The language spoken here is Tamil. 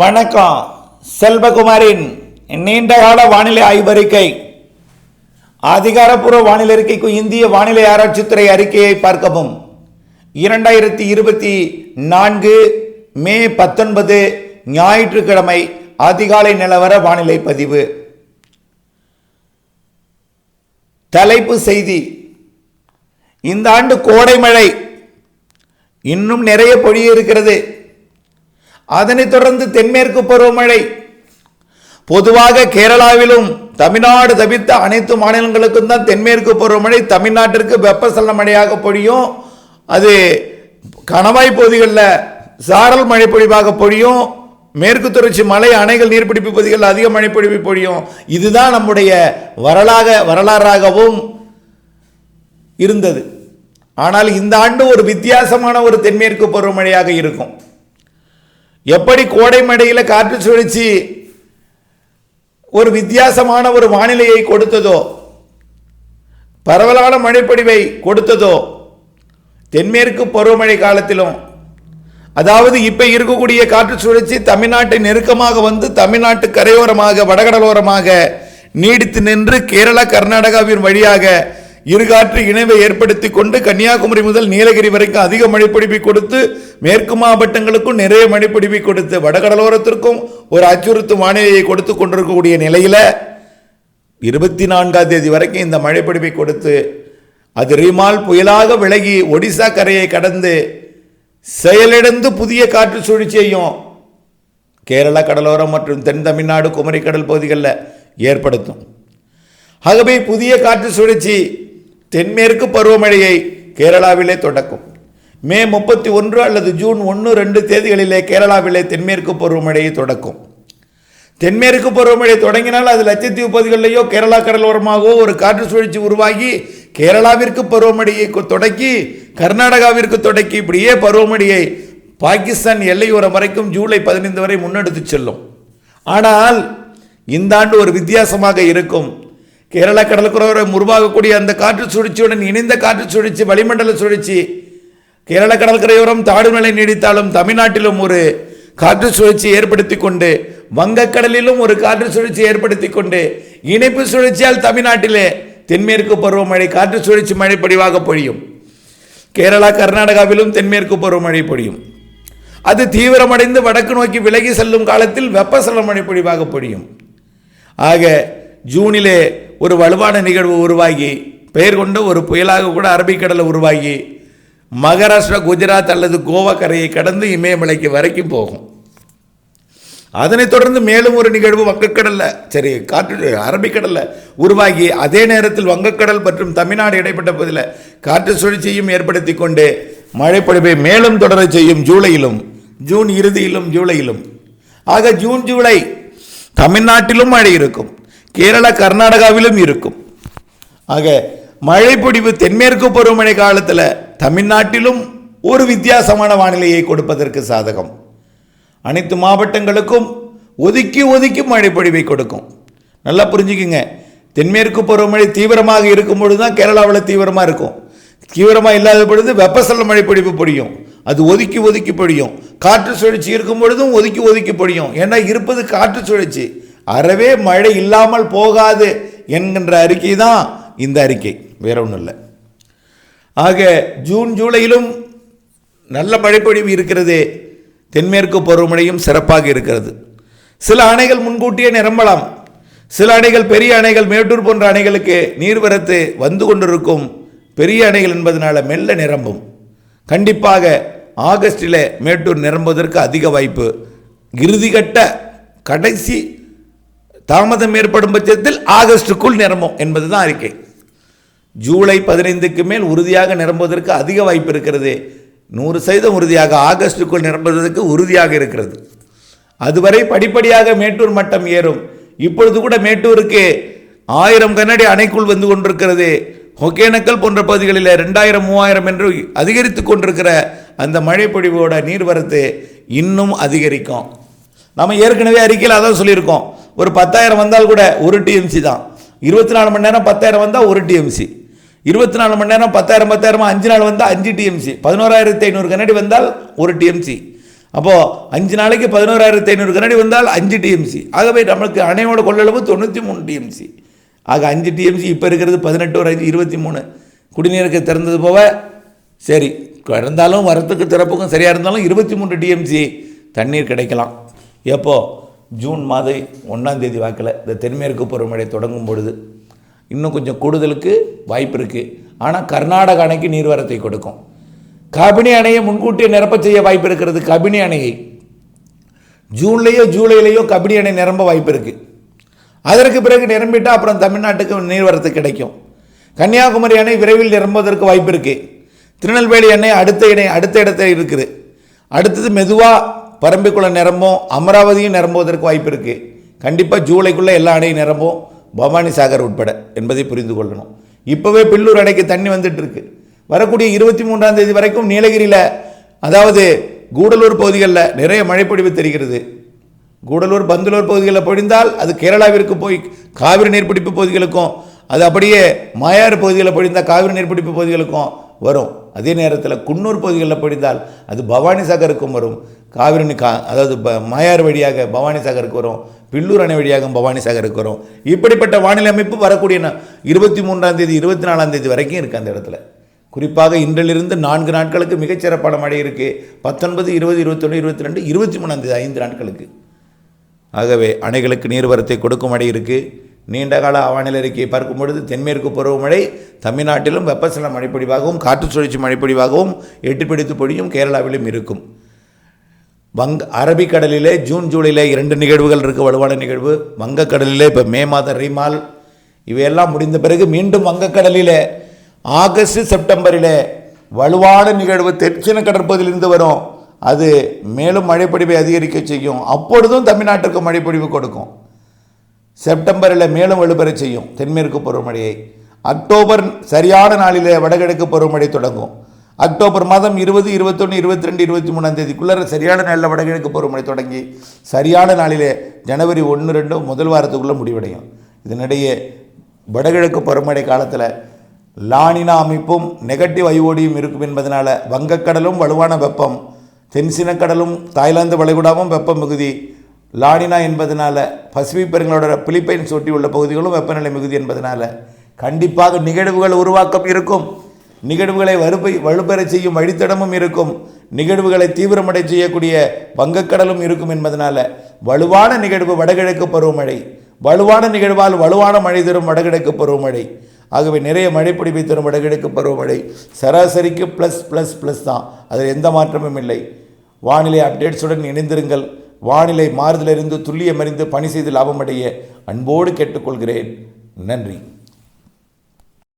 வணக்கம் செல்வகுமாரின் நீண்டகால வானிலை ஆய்வறிக்கை அதிகாரப்பூர்வ வானிலை அறிக்கைக்கு இந்திய வானிலை ஆராய்ச்சித்துறை அறிக்கையை பார்க்கவும். இரண்டாயிரத்தி இருபத்தி நான்கு மே பத்தொன்பது ஞாயிற்றுக்கிழமை அதிகாலை நிலவர வானிலை பதிவு. தலைப்பு செய்தி. இந்த ஆண்டு கோடை மழை இன்னும் நிறைய பொழிய இருக்கிறது. அதனைத் தொடர்ந்து தென்மேற்கு பருவமழை. பொதுவாக கேரளாவிலும் தமிழ்நாடு தவிர்த்த அனைத்து மாநிலங்களுக்கும் தான் தென்மேற்கு பருவமழை தமிழ்நாட்டிற்கு வெப்பசலன மழையாக பொழியும். அது கணவாய் பகுதிகளில் சாரல் மழை பொழிவாக பொழியும். மேற்கு தொடர்ச்சி மலை அணைகள் நீர்பிடிப்பு பகுதிகளில் அதிக மழை பொழிவு பொழியும். இதுதான் நம்முடைய வரலாக வரலாறாகவும் இருந்தது. ஆனால் இந்த ஆண்டு ஒரு வித்தியாசமான ஒரு தென்மேற்கு பருவமழையாக இருக்கும். எப்படி கோடை மடையில் காற்று சுழற்சி ஒரு வித்தியாசமான ஒரு வானிலையை கொடுத்ததோ பரவலான மழைப்பொழிவை கொடுத்ததோ தென்மேற்கு பருவமழை காலத்திலும் அதாவது இப்போ இருக்கக்கூடிய காற்று சுழற்சி தமிழ்நாட்டை நெருக்கமாக வந்து தமிழ்நாட்டு கரையோரமாக வடகடலோரமாக நீடித்து நின்று கேரளா கர்நாடகாவின் வழியாக இருகாற்று இணைவை ஏற்படுத்தி கொண்டு கன்னியாகுமரி முதல் நீலகிரி வரைக்கும் அதிக மழைப்பிடிப்பை கொடுத்து மேற்கு மாவட்டங்களுக்கும் நிறைய மழைப்பிடிப்பை கொடுத்து வடகடலோரத்திற்கும் ஒரு அச்சுறுத்தும் வானிலையை கொடுத்து கொண்டிருக்கக்கூடிய நிலையில் இருபத்தி நான்காம் தேதி வரைக்கும் இந்த மழைப்பிடிப்பை கொடுத்து அது ரீமால் புயலாக விலகி ஒடிசா கரையை கடந்து செயலிழந்து புதிய காற்று சுழற்சியையும் கேரளா கடலோரம் மற்றும் தென் தமிழ்நாடு குமரிக்கடல் பகுதிகளில் ஏற்படுத்தும். ஆகவே புதிய காற்று சுழற்சி தென்மேற்கு பருவமழையை கேரளாவிலே தொடக்கும். மே முப்பத்தி ஒன்று அல்லது ஜூன் ஒன்று ரெண்டு தேதிகளிலே கேரளாவிலே தென்மேற்கு பருவமழையை தொடக்கும். தென்மேற்கு பருவமழை தொடங்கினால் அது லட்சத்தீவு பகுதிகளிலேயோ கேரளா கடலோரமாகவோ ஒரு காற்று சுழற்சி உருவாகி கேரளாவிற்கு பருவமழையை தொடக்கி கர்நாடகாவிற்கு தொடக்கி இப்படியே பருவமழையை பாகிஸ்தான் எல்லையோரம் வரைக்கும் ஜூலை பதினைந்து வரை முன்னெடுத்து செல்லும். ஆனால் இந்த ஆண்டு ஒரு வித்தியாசமாக இருக்கும். கேரளா கடற்கரையோரம் உருவாகக்கூடிய அந்த காற்று சுழற்சியுடன் இணைந்த காற்று சுழற்சி வளிமண்டல சுழற்சி. கேரள கடற்கரையோரம் தாடுநிலை நீடித்தாலும் தமிழ்நாட்டிலும் ஒரு காற்று சுழற்சி ஏற்படுத்தி கொண்டு வங்கக்கடலிலும் ஒரு காற்று சுழற்சி ஏற்படுத்தி கொண்டு இணைப்பு சுழற்சியால் தமிழ்நாட்டிலே தென்மேற்கு பருவமழை காற்று சுழற்சி மழை பொழிவாக பொழியும். கேரளா கர்நாடகாவிலும் தென்மேற்கு பருவமழை பொழியும். அது தீவிரமடைந்து வடக்கு நோக்கி விலகி செல்லும் காலத்தில் வெப்பசல மழை பொழிவாக பொழியும். ஆக ஜூனிலே ஒரு வலுவான நிகழ்வு உருவாகி பெயர் கொண்ட ஒரு புயலாக கூட அரபிக்கடலை உருவாகி மகாராஷ்டிரா குஜராத் அல்லது கோவா கரையை கடந்து இமயமலைக்கு வரைக்கும் போகும். அதனைத் தொடர்ந்து மேலும் ஒரு நிகழ்வு வங்கக்கடலில் சரி காற்று அரபிக்கடலில் உருவாகி அதே நேரத்தில் வங்கக்கடல் மற்றும் தமிழ்நாடு இடைப்பட்ட பகுதியில் காற்று சுழற்சியையும் ஏற்படுத்தி கொண்டு மழைப்பொழிவை மேலும் தொடரச் செய்யும் ஜூலையிலும் ஜூன் இறுதியிலும் ஜூலையிலும். ஆக ஜூன் ஜூலை தமிழ்நாட்டிலும் மழை இருக்கும். கேரளா கர்நாடகாவிலும் இருக்கும். ஆக மழைப்பொடிவு தென்மேற்கு பருவமழை காலத்தில் தமிழ்நாட்டிலும் ஒரு வித்தியாசமான வானிலையை கொடுப்பதற்கு சாதகம். அனைத்து மாவட்டங்களுக்கும் ஒதுக்கி ஒதுக்கி மழைப்பொழிவை கொடுக்கும். நல்லா புரிஞ்சுக்குங்க. தென்மேற்கு பருவமழை தீவிரமாக இருக்கும் பொழுது தான் கேரளாவில் தீவிரமாக இருக்கும். தீவிரமாக இல்லாத பொழுது வெப்பசல மழைப்பொழிவு பொழியும் அது ஒதுக்கி ஒதுக்கி பொழியும் காற்று சுழற்சி இருக்கும் பொழுதும் ஒதுக்கி ஒதுக்கி பொழியும் ஏன்னா இருப்பது காற்று சுழற்சி. அறவே மழை இல்லாமல் போகாது என்கின்ற அறிக்கை தான் இந்த அறிக்கை. வேற ஒன்றும் இல்லை. ஆக ஜூன் ஜூலையிலும் நல்ல மழைப்பொழிவு இருக்கிறது. தென்மேற்கு பருவமழையும் சிறப்பாக இருக்கிறது. சில அணைகள் முன்கூட்டியே நிரம்பலாம். சில அணைகள் பெரிய அணைகள் மேட்டூர் போன்ற அணைகளுக்கு நீர்வரத்து வந்து கொண்டிருக்கும். பெரிய அணைகள் என்பதனால் மெல்ல நிரம்பும். கண்டிப்பாக ஆகஸ்டில் மேட்டூர் நிரம்புவதற்கு அதிக வாய்ப்பு. இறுதிகட்ட கடைசி தாமதம் ஏற்படும் பட்சத்தில் ஆகஸ்டுக்குள் நிரம்பும் என்பதுதான் அறிக்கை. ஜூலை பதினைந்துக்கு மேல் உறுதியாக நிரம்புவதற்கு அதிக வாய்ப்பு இருக்கிறது. நூறு சதவீதம் உறுதியாக ஆகஸ்டுக்குள் நிரம்புவதற்கு உறுதியாக இருக்கிறது. அதுவரை படிப்படியாக மேட்டூர் மட்டம் ஏறும். இப்பொழுது கூட மேட்டூருக்கு ஆயிரம் கண்ணாடி அணைக்குள் வந்து கொண்டிருக்கிறது. ஒகேனக்கல் போன்ற பகுதிகளில் ரெண்டாயிரம் மூவாயிரம் என்று அதிகரித்து கொண்டிருக்கிற அந்த மழைப்பொழிவோட நீர்வரத்து இன்னும் அதிகரிக்கும். நம்ம ஏற்கனவே அறிக்கையில் அதான் சொல்லியிருக்கோம். ஒரு பத்தாயிரம் வந்தால் கூட ஒரு டிஎம்சி தான். இருபத்தி நாலு மணி நேரம் பத்தாயிரம் வந்தால் ஒரு டிஎம்சி இருபத்தி நாலு மணி நேரம் பத்தாயிரம் பத்தாயிரமா அஞ்சு நாள் வந்தால் அஞ்சு டிஎம்சி பதினோராயிரத்தி ஐநூறு கண்ணாடி வந்தால் ஒரு டிஎம்சி அப்போது அஞ்சு நாளைக்கு பதினோராயிரத்தி ஐநூறு கண்ணாடி வந்தால் அஞ்சு டிஎம்சி ஆகவே நம்மளுக்கு அணையோட கொள்ளளவு தொண்ணூற்றி மூணு டிஎம்சி ஆக அஞ்சு டிஎம்சி இப்போ இருக்கிறது பதினெட்டு ஒரு அஞ்சு இருபத்தி மூணு. குடிநீருக்கு திறந்தது போக சரி இருந்தாலும் வரத்துக்கு திறப்புக்கும் சரியாக இருந்தாலும் இருபத்தி மூன்று டிஎம்சி தண்ணீர் கிடைக்கலாம். எப்போது ஜூன் மாதம் ஒன்றாந்தேதி வாக்கில் இந்த தென்மேற்கு பருவமழை தொடங்கும் பொழுது இன்னும் கொஞ்சம் கூடுதலுக்கு வாய்ப்பு இருக்குது ஆனால் கர்நாடக அணைக்கு நீர்வரத்தை கொடுக்கும். கபினி அணையை முன்கூட்டியே நிரப்ப செய்ய வாய்ப்பு இருக்கிறது கபினி அணையை. ஜூன்லேயோ ஜூலையிலேயோ கபினி அணை நிரம்ப வாய்ப்பு இருக்குது அதற்கு பிறகு நிரம்பிட்டால் அப்புறம் தமிழ்நாட்டுக்கு நீர்வரத்து கிடைக்கும். கன்னியாகுமரி அணை விரைவில் நிரம்புவதற்கு வாய்ப்பு இருக்குது திருநெல்வேலி அணை அடுத்த இணை அடுத்த இடத்துல இருக்குது. அடுத்தது மெதுவாக பரம்பிக்குளம் நிரம்பும் அமராவதியும் நிரம்புவதற்கு வாய்ப்பு இருக்குது கண்டிப்பாக ஜூலைக்குள்ளே எல்லா அணையும் நிரம்பும் பவானி சாகர் உட்பட என்பதை புரிந்து கொள்ளணும். இப்போவே பில்லூர் அணைக்கு தண்ணி வந்துட்டுருக்கு வரக்கூடிய இருபத்தி மூன்றாம் தேதி வரைக்கும் நீலகிரியில் அதாவது கூடலூர் பகுதிகளில் நிறைய மழைப்பொழிவு தெரிகிறது. கூடலூர் பந்தலூர் பகுதிகளில் பொழிந்தால் அது கேரளாவிற்கு போய் காவிரி நீர்பிடிப்பு பகுதிகளுக்கும் அது அப்படியே மாயாறு பகுதிகளில் பொழிந்தால் காவிரி நீர்பிடிப்பு பகுதிகளுக்கும் வரும். அதே நேரத்தில் குன்னூர் பகுதிகளில் படிந்தால் அது பவானி சாகருக்கும் வரும். காவிரி கா அதாவது ப மாயார் வழியாக பவானி சாகருக்கு வரும். பில்லூர் அணை வழியாக பவானி சாகருக்கு வரும். இப்படிப்பட்ட வானிலை அமைப்பு வரக்கூடிய இருபத்தி மூன்றாம் தேதி இருபத்தி நாலாம் தேதி வரைக்கும் இருக்குது அந்த இடத்துல. குறிப்பாக இன்றிலிருந்து நான்கு நாட்களுக்கு மிகச்சிறப்பான மழை இருக்குது பத்தொன்பது இருபது இருபத்தொன்று இருபத்தி ரெண்டு இருபத்தி மூணாம் தேதி ஐந்து நாட்களுக்கு. ஆகவே அணைகளுக்கு நீர்வரத்தை கொடுக்கும் மழை இருக்குது நீண்டகால வானிலை அறிக்கையை பார்க்கும் பொழுது தென்மேற்கு பருவமழை தமிழ்நாட்டிலும் வெப்பசல மழைப்பொழிவாகவும் காற்று சுழற்சி மழைப்பொழிவாகவும் எட்டுப்பிடித்து பொழியும் கேரளாவிலும் இருக்கும். வங்க அரபிக்கடலிலே ஜூன் ஜூலையில் இரண்டு நிகழ்வுகள் இருக்குது வலுவான நிகழ்வு. வங்கக்கடலிலே இப்போ மே மாத ரீமால். இவையெல்லாம் முடிந்த பிறகு மீண்டும் வங்கக்கடலிலே ஆகஸ்ட் செப்டம்பரிலே வலுவான நிகழ்வு தெற்கின கடற்பகுதியிலிருந்து வரும். அது மேலும் மழைப்பொழிவை அதிகரிக்க செய்யும். அப்பொழுதும் தமிழ்நாட்டிற்கு மழைப்பொழிவு கொடுக்கும். செப்டம்பரில் மேலும் வலுப்பெறச் செய்யும். தென்மேற்கு பருவமழையை. அக்டோபர் சரியான நாளிலே வடகிழக்கு பருவமழை தொடங்கும். அக்டோபர் மாதம் இருபது இருபத்தொன்று இருபத்தி ரெண்டு இருபத்தி மூணாம் தேதிக்குள்ளே சரியான நாளில் வடகிழக்கு பருவமழை தொடங்கி சரியான நாளிலே ஜனவரி ஒன்று ரெண்டு முதல் வாரத்துக்குள்ளே முடிவடையும். இதனிடையே வடகிழக்கு பருவமழை காலத்தில் லானினா அமைப்பும் நெகட்டிவ் ஐஓடியும் இருக்கும் என்பதனால் வங்கக்கடலும் வலுவான வெப்பம் தென்சினக்கடலும் தாய்லாந்து வளைகுடாவும் வெப்பம் மிகுதி லாடினா என்பதனால பசிபிக் பெருங்களோட பிலிப்பைன்ஸ் ஒட்டி உள்ள பகுதிகளும் வெப்பநிலை மிகுதி என்பதனால கண்டிப்பாக நிகழ்வுகள் உருவாக்கம் இருக்கும். நிகழ்வுகளை வலுப்பை வலுப்பெறச் செய்யும் வழித்தடமும் இருக்கும். நிகழ்வுகளை தீவிரமடை செய்யக்கூடிய வங்கக்கடலும் இருக்கும் என்பதனால வலுவான நிகழ்வு வடகிழக்கு பருவமழை வலுவான நிகழ்வால் வலுவான மழை தரும் வடகிழக்கு பருவமழை ஆகவே நிறைய மழைப்பிடிப்பை தரும் வடகிழக்கு பருவமழை சராசரிக்கு ப்ளஸ் ப்ளஸ் ப்ளஸ் தான். அதில் எந்த மாற்றமும் இல்லை. வானிலை அப்டேட்ஸுடன் இணைந்திருங்கள். வானிலை மாறுதலிருந்து துல்லியமறிந்து பணி செய்து லாபமடைய அன்போடு கேட்டுக்கொள்கிறேன். நன்றி.